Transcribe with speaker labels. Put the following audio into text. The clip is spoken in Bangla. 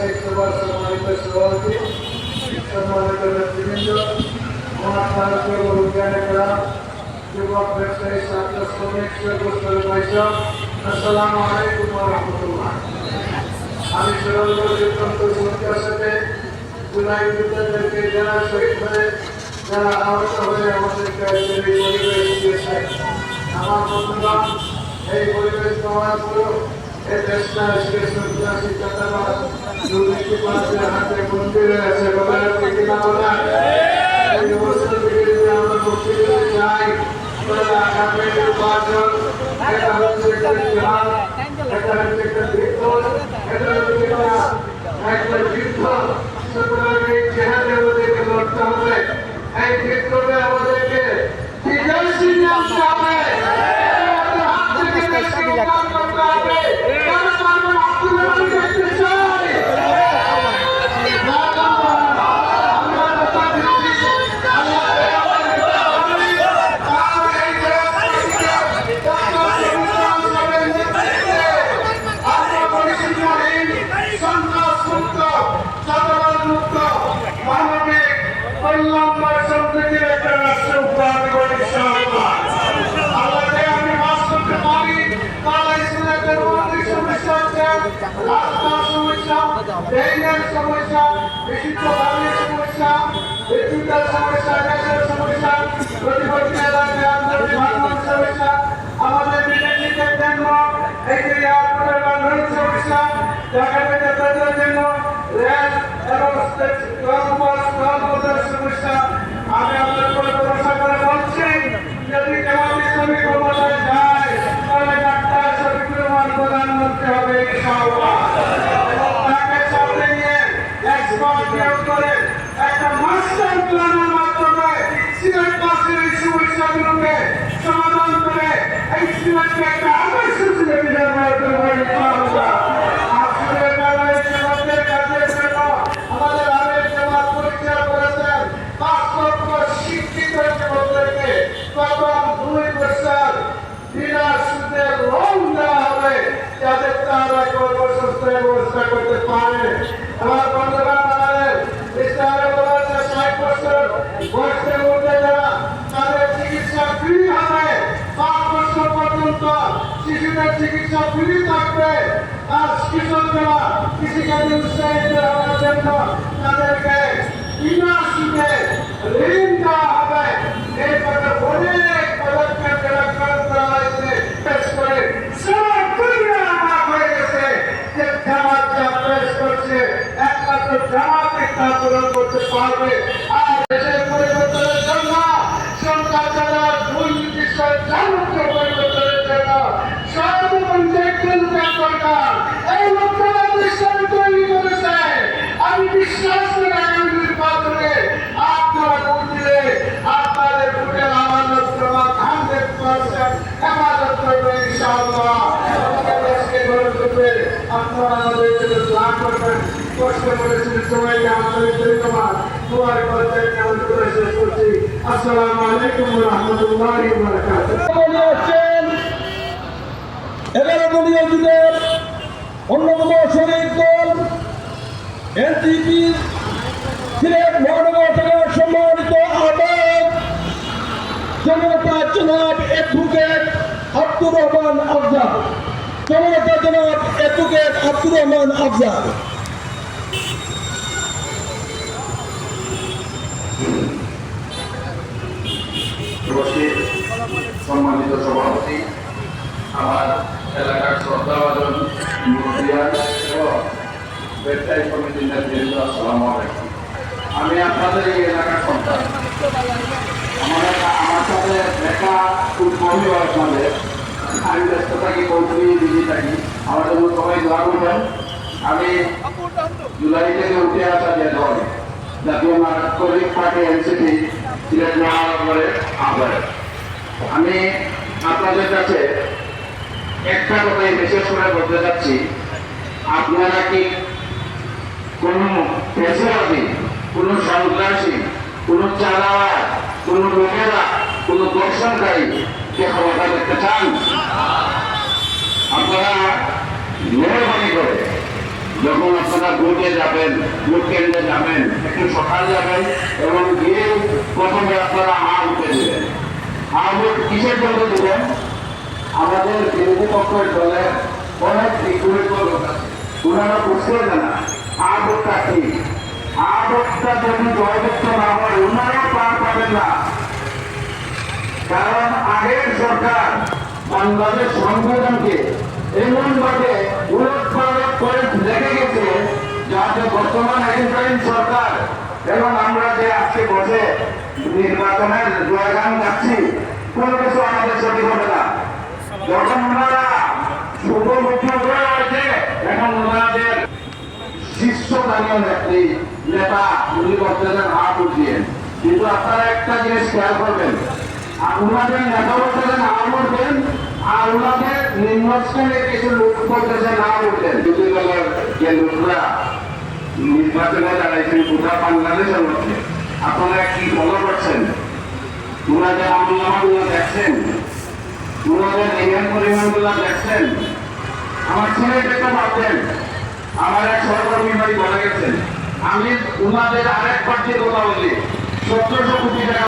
Speaker 1: এই সভাপতি সম্মানিত নেতৃবৃন্দ আমার ভারতীয় বৈজ্ঞানিকরা যুবক ব্যবসায়ী ছাত্র শ্রমিক গোষ্ঠীর বৈঠক আসসালামু আলাইকুম রহমতুল্লাহ আমি অত্যন্ত শ্রদ্ধার সাথে জুলাই যুদ্ধদেরকে যারা শহীদ হয়ে যারা আহত হয়ে আমাদেরকে এই পরিবেশ দিয়েছে আমার বন্ধুগণ এই পরিবেশ পাওয়ার পরেও এই দেশটা আজকে সন্ত্রাসী চাঁদাবাদ দুর্নীতিবাদদের হাতে বন্দী রয়েছে বলে কি না বলে এই অবস্থার বিরুদ্ধে আমরা মুক্তি পেতে চাই তাহলে আগামী নির্বাচন এটা হচ্ছে একটা জিহাদ এটা হচ্ছে একটা বিপ্লব এটা হচ্ছে একটা একটা যুদ্ধ সুতরাং এই জেহাদে আমাদেরকে লড়তে হবে এই বিপ্লবে আমাদেরকে বিজয় ছিনিয়ে আনতে হবে আমাদের হাত থেকে দেশকে উদ্ধার করতে হবে কারণ আমরা আত্মনির্ভর দেখতে চাই সমস্যা বিশুদ্ধ পানির সমস্যা বিদ্যুতের সমস্যা, গ্যাসের সমস্যা, প্রতিপক্ষ এলাকায় সমস্যা, আমাদের বিদেশিদের জন্য এই যে এয়ারপোর্টের বান্ধবের সমস্যা ঢাকা তাদের জন্য রেল এবং স্থলপথের সমস্যা আমি আপনার করে ভরসা করে বলছি যদি জামাত ইসলামী ক্ষমতায় যায়, তাহলে ডাক্তার শফিকুর রহমান প্রধানমন্ত্রী হবে ইনশাআল্লাহ। তাকে সামনে নিয়ে এক্সপার্ট নিয়োগ করে একটা মাস্টার প্ল্যানের মাধ্যমে সিলেট এই সমস্যাগুলোকে সমাধান করে এই সিলেটকে একটা আদর্শ সিলেট হিসেবে গড়ে তুলবো ইনশাআল্লাহ। আর সিলেট আদায় জামাতের কাজের জন্য আমাদের আরেক জামাত পরিচয় করেছেন পাঁচ লক্ষ শিক্ষিত যুবকদেরকে প্রথম দুই বছর বিনা সুদে লোন দেওয়া হবে যাতে তারা কর্মসংস্থানের ব্যবস্থা করতে পারে আমার বন্ধুরা আমাদের ইসলামে বলা আছে ষাট বছর বয়সের মধ্যে যারা তাদের চিকিৎসা ফ্রি হবে পাঁচ বছর পর্যন্ত শিশুদের চিকিৎসা ফ্রি থাকবে আর কৃষকরা কৃষিকাজে উৎসাহিত হওয়ার জন্য তাদেরকে বিনা সুদে ঋণ দেওয়া হবে এই কথা অনেক পদক্ষেপ যারা গ্রহণ করা হয়েছে পেশ করে সারা দুনিয়া অবাক হয়ে গেছে যে জামাত যা করছে একমাত্র জামাত তা পূরণ করতে পারবে। আর দেশের পরিবর্তনের জন্য সরকার যারা দুর্নীতি যাবতীয় পরিবর্তনের জন্য সর্বপ্রথম দেখবেন দরকার এই লক্ষ্যটা ইসলাম তৈরি করেছে আমি বিশ্বাস করি আগামী নির্বাচনে আপনারা ভোট দিলে আপনাদের ভোটের আমানত প্রমাণ হান্ড্রেড পার্সেন্ট হেফাজত করবে ইনশাআল্লাহ আমাদের দেশকে গড়ে তুলবে আপনারা কষ্ট করেছেন সবাইকে আমাদের ধন্যবাদ তোমার পর্যায়ে আমি শেষ করছি আসসালামু আলাইকুম রহমতুল্লাহ
Speaker 2: এগারো দলীয় যুগের অন্যতম শরীর দল এনসিপি সিলেট মহানগর থেকে সম্মানিত আহ্বায়ক জনতা জনাব অ্যাডভোকেট আব্দুর রহমান আফজাল জনতা জনাব অ্যাডভোকেট আব্দুর রহমান আফজাল
Speaker 3: সম্মানিত সভাপতি, আমার এলাকার শ্রদ্ধাভাজন নেতৃত্ব আসসালামু আলাইকুম। আমি আপনাদের এই এলাকার সন্তান। আমার আমার সাথে দেখা খুব কমই হয় আমি ব্যস্ত থাকি থাকি। আমি জুলাই থেকে উঠে আসা যে দল, জাতীয় নাগরিক পার্টি এনসিপি, সিলেট আহ্বায়ক আমি আপনাদের কাছে একটা কথাই বিশেষ করে বলতে চাচ্ছি, আপনারা কি কোন পেশাবাদী কোন সন্ত্রাসী, কোন চালাওয়ার কোন লোকেরা, কোন দর্শনকারী কে ক্ষমতা দেখতে চান? আপনারা মেহরবানি করে যখন আপনারা ভোটে যাবেন ভোট কেন্দ্রে যাবেন, একটু সকাল যাবেন এবং গিয়ে প্রথমে আপনারা হা উঠে দিবেন। হা ভোট কিসের জন্য দিবেন? আমাদের বিরোধী পক্ষের দলের অনেক বিপরীত লোক ওনারা বুঝতে না, হা ভোটটা কি? হা ভোটটা যদি জয়যুক্ত না হয়, ওনারাও পার পাবেন না। কারণ আগের সরকার বাংলাদেশ সংবিধানকে এমন ভাবে উলট রেখে গেছে যাতে বর্তমান আইনকালীন সরকার, এবং আমরা যে আজকে বসে নির্বাচনের জয়গান যাচ্ছি কোনো কিছু আমাদের সঠিক হবে না। যখন ওনারা শুভ মুখ্যমন্ত্রী হয়েছে এখন ওনাদের শীর্ষস্থানীয় ব্যক্তি নেতা উনি বলতেছেন হাত উঠিয়ে। কিন্তু আপনারা একটা জিনিস খেয়াল করবেন, আর উনাদের নেতা বলতেছেন হাত উঠবেন আর উনাদের নিম্নস্থানে কিছু লোক বলতেছেন না উঠবেন দুটি দলের যে লোকরা নির্বাচনে দাঁড়াইছেন গোটা বাংলাদেশের মধ্যে। আপনারা কি ফলো করছেন? উনাদের আমলামাগুলো দেখছেন? উনাদের রিয়ান পরিমাণগুলো দেখছেন? আমার ছেলেটা তো ভাবছেন আমার এক সহকর্মী ভাই গেছেন। আমি উনাদের আরেক পার্টির কথা বলি। সতেরোশো কোটি টাকা